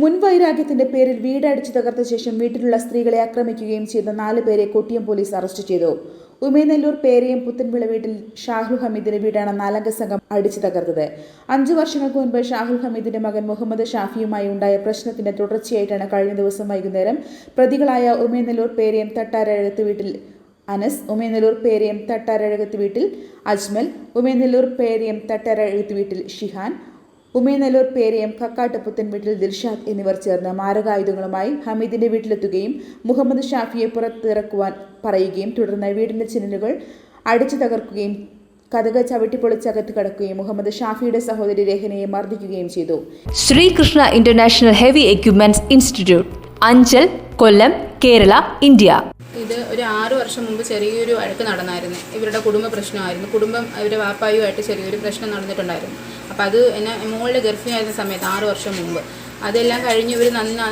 മുൻവൈരാഗ്യത്തിന്റെ പേരിൽ വീട് അടിച്ചു തകർത്ത ശേഷം വീട്ടിലുള്ള സ്ത്രീകളെ ആക്രമിക്കുകയും ചെയ്ത നാല് പേരെ കൊട്ടിയം പോലീസ് അറസ്റ്റ് ചെയ്തു. ഉമേനെല്ലൂർ പേരയും പുത്തൻവിള വീട്ടിൽ ഷാഹുൽ ഹമീദിന്റെ വീടാണ് നാലംഗ സംഘം അടിച്ചു തകർത്തത്. അഞ്ചു വർഷങ്ങൾക്ക് മുൻപ് ഷാഹുൽ ഹമീദിന്റെ മകൻ മുഹമ്മദ് ഷാഫിയുമായി ഉണ്ടായ പ്രശ്നത്തിന്റെ തുടർച്ചയായിട്ടാണ് കഴിഞ്ഞ ദിവസം വൈകുന്നേരം പ്രതികളായ ഉമേനെല്ലൂർ പേരയും തട്ടാരഴകത്ത് വീട്ടിൽ അനസ് ഉമേനെല്ലൂർ പേരയം തട്ടാരഴകത്ത് വീട്ടിൽ അജ്മൽ ഉമേനെല്ലൂർ പേരയം തട്ടാരഴകത്ത് വീട്ടിൽ ഷിഹാൻ ഉമേനെല്ലൂർ പേരയം കക്കാട്ടുപുത്തൻ വീട്ടിൽ ദിൽഷാദ് എന്നിവർ ചേർന്ന് മാരകായുധങ്ങളുമായി ഹമീദിന്റെ വീട്ടിലെത്തുകയും മുഹമ്മദ് ഷാഫിയെ പുറത്തിറക്കുവാൻ പറയുകയും തുടർന്ന് വീടിന്റെ ചിന്നലുകൾ അടിച്ചു തകർക്കുകയും കഥക ചവിട്ടിപ്പൊളിച്ചകത്ത് കടക്കുകയും മുഹമ്മദ് ഷാഫിയുടെ സഹോദരി രേഖനയെ മർദ്ദിക്കുകയും ചെയ്തു. Sreekrishna international heavy equipments institute Anchal Kollam Kerala India. ഇത് ഒരു ആറു വർഷം മുമ്പ് ചെറിയൊരു വഴക്ക് നടന്നായിരുന്നു. ഇവരുടെ കുടുംബ പ്രശ്നമായിരുന്നു. കുടുംബം ഇവരുടെ വാപ്പായുമായിട്ട് ചെറിയൊരു പ്രശ്നം നടന്നിട്ടുണ്ടായിരുന്നു. അപ്പോൾ അത് എന്നെ മോളുടെ ഗർഭിണിയായിരുന്ന സമയത്ത് ആറു വർഷം മുമ്പ്. അതെല്ലാം കഴിഞ്ഞ് ഇവർ നന്ന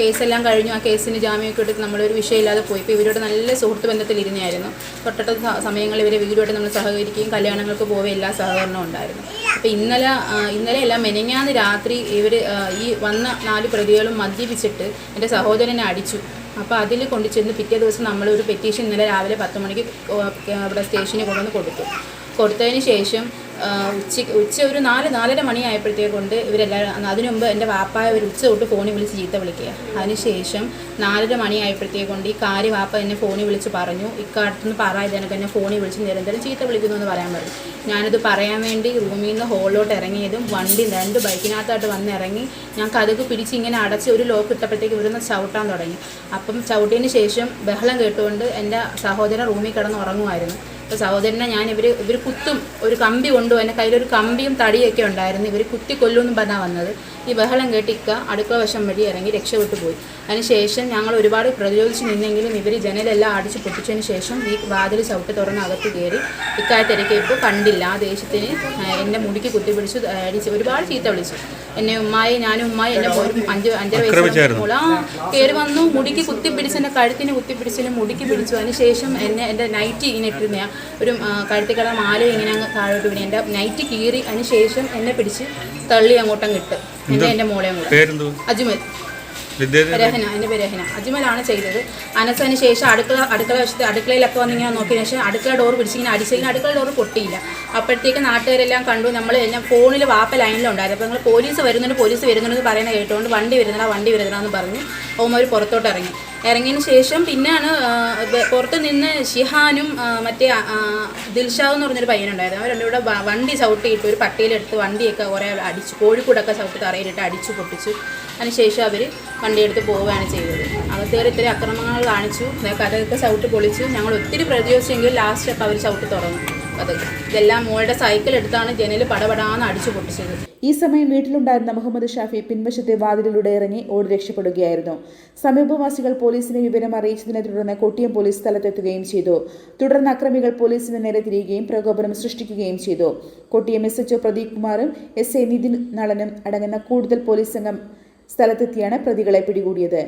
കേസെല്ലാം കഴിഞ്ഞു. ആ കേസിന് ജാമ്യമൊക്കെ എടുത്ത് നമ്മളൊരു വിഷയമില്ലാതെ പോയി. ഇപ്പോൾ ഇവരോട് നല്ല സുഹൃത്ത് ബന്ധത്തിലിരുന്നായിരുന്നു തൊട്ടത്തെ സമയങ്ങളിൽ ഇവരെ വീടുമായിട്ട് നമ്മൾ സഹകരിക്കുകയും കല്യാണങ്ങൾക്ക് പോവുകയും എല്ലാ സഹകരണവും ഉണ്ടായിരുന്നു. അപ്പോൾ ഇന്നലെ ഇന്നലെ എല്ലാം മെനങ്ങാന്ന് രാത്രി ഇവർ ഈ വന്ന നാല് പ്രതികളും മദ്യപിച്ചിട്ട് എന്റെ സഹോദരനെ അടിച്ചു. അപ്പോൾ അതിൽ കൊണ്ടു ചെന്ന് പിറ്റേ ദിവസം നമ്മളൊരു പെറ്റീഷൻ ഇന്നലെ രാവിലെ പത്ത് മണിക്ക് ഇവിടെ സ്റ്റേഷനിൽ കൊണ്ടുവന്ന് കൊടുത്തു. കൊടുത്തതിന് ശേഷം ഉച്ച ഉച്ച ഒരു നാല് നാലര മണിയായപ്പോഴത്തേക്ക് കൊണ്ട് ഇവരെല്ലാവരും അതിനു മുമ്പ് എന്റെ വാപ്പായ ഒരു ഉച്ച തൊട്ട് ഫോണിൽ വിളിച്ച് ചീത്ത വിളിക്കുക. അതിനുശേഷം നാലര മണിയായപ്പോഴത്തേക്ക് കൊണ്ട് ഈ കാര്യ വാപ്പ എന്നെ ഫോണിൽ വിളിച്ച് പറഞ്ഞു ഇക്കാലത്തുനിന്ന് പറയാതെ എനിക്ക് എന്നെ ഫോണിൽ വിളിച്ച് നിരന്തരം ചീത്ത വിളിക്കുന്നു എന്ന് പറയാൻ പറഞ്ഞു. ഞാനത് പറയാൻ വേണ്ടി റൂമിൽ നിന്ന് ഹോളിലോട്ട് ഇറങ്ങിയതും വണ്ടി രണ്ട് ബൈക്കിനകത്തായിട്ട് വന്ന് ഇറങ്ങി ഞാൻ കഥക്ക് പിടിച്ച് ഇങ്ങനെ അടച്ച് ഒരു ലോക്ക് ഇട്ടപ്പോഴത്തേക്ക് ഇവിടുന്ന് ചവിട്ടാൻ തുടങ്ങി. അപ്പം ചവിട്ടിയതിന് ശേഷം ബഹളം കേട്ടുകൊണ്ട് എന്റെ സഹോദരൻ റൂമിൽ കിടന്ന് ഉറങ്ങുമായിരുന്നു. അപ്പോൾ സഹോദരനെ ഞാൻ ഇവർ ഇവർ കുത്തും ഒരു കമ്പി കൊണ്ടു എന്റെ കയ്യിലൊരു കമ്പിയും തടിയൊക്കെ ഉണ്ടായിരുന്നു. ഇവർ കുത്തി കൊല്ലുമെന്നും പറഞ്ഞാൽ വന്നത്. ഈ ബഹളം കേട്ടിക്ക അടുക്കള വശം വഴി ഇറങ്ങി രക്ഷപ്പെട്ടു പോയി. അതിനുശേഷം ഞങ്ങൾ ഒരുപാട് പ്രതിരോധിച്ച് നിന്നെങ്കിലും ഇവർ ജനലെല്ലാം അടിച്ച് പൊട്ടിച്ചതിന് ശേഷം ഈ വാതിൽ ചവിട്ട് തുറന്ന് അകത്ത് കയറി ഇക്കാര്യത്തിരക്കിയപ്പോൾ കണ്ടില്ല. ആ ദേഷ്യത്തിന് എന്റെ മുടിക്ക് കുത്തിപ്പിടിച്ചു ആ, അടിച്ച് ഒരുപാട് ചീത്ത വിളിച്ചു. എന്നെ ഉമ്മായി ഞാനും ഉമ്മായി എന്നെ അഞ്ച് അഞ്ചര വയസ്സുള്ള മോൾ ആ കയറി വന്നു. മുടിക്ക് കുത്തിപ്പിടിച്ച് എന്റെ കഴുത്തിന് കുത്തിപ്പിടിച്ച് മുടിക്ക് പിടിച്ചു. അതിനുശേഷം എന്നെ എന്റെ നൈറ്റ് ഇങ്ങനെ ഇട്ടിരുന്ന. ഒരു കഴുത്തിക്കട മാല ഇങ്ങനെ അങ്ങ് താഴോട്ട് വീണി. എന്റെ നൈറ്റ് കീറി അതിന് ശേഷം എന്നെ പിടിച്ച് തള്ളി അങ്ങോട്ടും കിട്ടും എന്നെ എന്റെ മോളെയും കൂടെ. പേരെന്തോ അജ്മൽ. രഹന എന്റെ പേര് രഹന. അജ്മലാണ് ചെയ്തത്. അനസതിന് ശേഷം അടുക്കള അടുക്കള വശത്ത് അടുക്കളയിലൊക്കെ വന്നിങ്ങനെ നോക്കിയ ശേഷം അടുക്കള ഡോർ പിടിച്ചിങ്ങനെ അടിച്ചതിന് അടുക്കള ഡോർ പൊട്ടിയില്ല. അപ്പോഴത്തേക്ക് നാട്ടുകാരെല്ലാം കണ്ടു. നമ്മൾ ഞാൻ ഫോണിൽ വാപ്പ ലൈനിലുണ്ടായിരുന്നു അപ്പോൾ നിങ്ങൾ പോലീസ് വരുന്നുണ്ട് പോലീസ് വരുന്നുണ്ട് പറയുന്നത് കേട്ടുകൊണ്ട് വണ്ടി വരുന്നടാ വണ്ടി വരുന്നില്ല പറഞ്ഞു ഓമർ പുറത്തോട്ട് ഇറങ്ങി. ഇറങ്ങിയതിന് ശേഷം പിന്നെയാണ് പുറത്ത് നിന്ന് ഷിഹാനും മറ്റേ ദിൽഷാവ് എന്ന് പറഞ്ഞൊരു പയ്യനുണ്ടായിരുന്നു. അവർ രണ്ടും കൂടെ വ- വണ്ടി ചവിട്ടിയിട്ട് ഒരു പട്ടിയിലെടുത്ത് വണ്ടിയൊക്കെ കുറേ അടിച്ചു കോഴിക്കൂടൊക്കെ ചവിട്ടി തറയിലിട്ട് അടിച്ചു പൊട്ടിച്ചു അതിനുശേഷം അവർ വണ്ടിയെടുത്ത് പോവുകയാണ് ചെയ്തത്. അകത്തേറി ഇത്തിരി അക്രമങ്ങൾ കാണിച്ചു. കഥയൊക്കെ ചവിട്ട് പൊളിച്ചു. ഞങ്ങൾ ഒത്തിരി പ്രതിരോധിച്ചെങ്കിൽ അപ്പം അവർ ചവിട്ടി തുറന്നു അതൊക്കെ ഇതെല്ലാം മോളുടെ സൈക്കിൾ എടുത്താണ് ജനൽ പടപടാന്ന് അടിച്ചു പൊട്ടിച്ചത്. ഈ സമയം വീട്ടിലുണ്ടായിരുന്ന മുഹമ്മദ് ഷാഫി പിൻവശത്തെ വാതിലിലൂടെ ഇറങ്ങി ഓടി രക്ഷപ്പെടുകയായിരുന്നു. സമീപവാസികൾ പോലീസിനെ വിവരം അറിയിച്ചതിനെ തുടർന്ന് കൊട്ടിയം പോലീസ് സ്ഥലത്തെത്തുകയും ചെയ്തു. തുടർന്ന് അക്രമികൾ പോലീസിന് നേരെ തിരിയുകയും പ്രകോപനം സൃഷ്ടിക്കുകയും ചെയ്തു. കൊട്ടിയം എസ് എച്ച്ഒ പ്രദീപ് കുമാറും എസ് എ നിതിൻ നളനും അടങ്ങുന്ന കൂടുതൽ പോലീസ് സംഘം സ്ഥലത്തെത്തിയാണ് പ്രതികളെ പിടികൂടിയത്.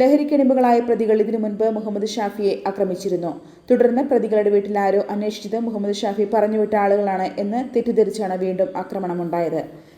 ലഹരിക്കടിമകളായ പ്രതികൾ ഇതിനു മുൻപ് മുഹമ്മദ് ഷാഫിയെ ആക്രമിച്ചിരുന്നു. തുടർന്ന് പ്രതികളുടെ വീട്ടിൽ ആരോ അന്വേഷിച്ചത് മുഹമ്മദ് ഷാഫി പറഞ്ഞുവിട്ട ആളുകളാണ് എന്ന് തെറ്റിദ്ധരിച്ചാണ് വീണ്ടും ആക്രമണമുണ്ടായത്.